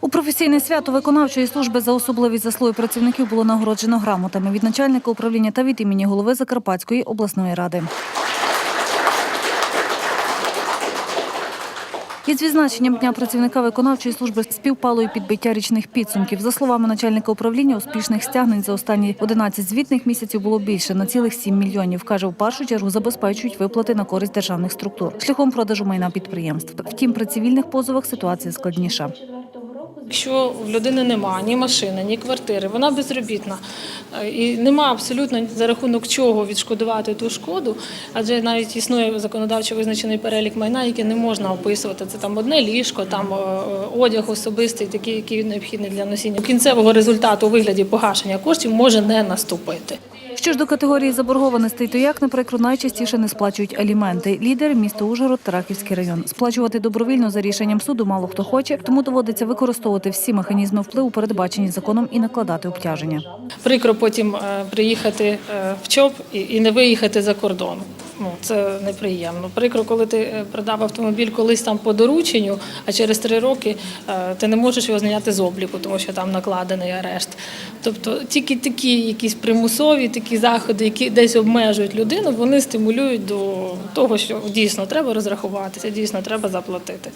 У професійне свято виконавчої служби за особливі заслуги працівників було нагороджено грамотами від начальника управління та від імені голови Закарпатської обласної ради. Із відзначенням Дня працівника виконавчої служби співпало і підбиття річних підсумків. За словами начальника управління, успішних стягнень за останні 11 звітних місяців було більше на цілих 7 мільйонів. Каже, в першу чергу забезпечують виплати на користь державних структур шляхом продажу майна підприємств. Втім, при цивільних позовах ситуація складніша. Якщо в людини немає ні машини, ні квартири, вона безробітна е, і нема абсолютно за рахунок чого відшкодувати ту шкоду, адже навіть існує законодавчо визначений перелік майна, який не можна описувати. Це там одне ліжко, там е, одяг особистий, такий, який необхідний для носіння. Кінцевого результату у вигляді погашення коштів може не наступити. Що ж до категорії заборгованостей, то як, наприклад, найчастіше не сплачують аліменти. Лідер місто Ужгород, Тараківський район. Сплачувати добровільно за рішенням суду мало хто хоче, тому доводиться використовувати всі механізми впливу, передбачені законом, і накладати обтяження. Прикро потім е, приїхати е, в ЧОП і і не виїхати за кордон. Ну, це неприємно. Прикро, коли ти е, продав автомобіль колись там по дорученню, а через три роки е, ти не можеш його зняти з обліку, тому що там накладений арешт. Тобто тільки такі якісь примусові такі заходи, які десь обмежують людину, вони стимулюють до того, що дійсно треба розрахуватися, дійсно треба заплатити.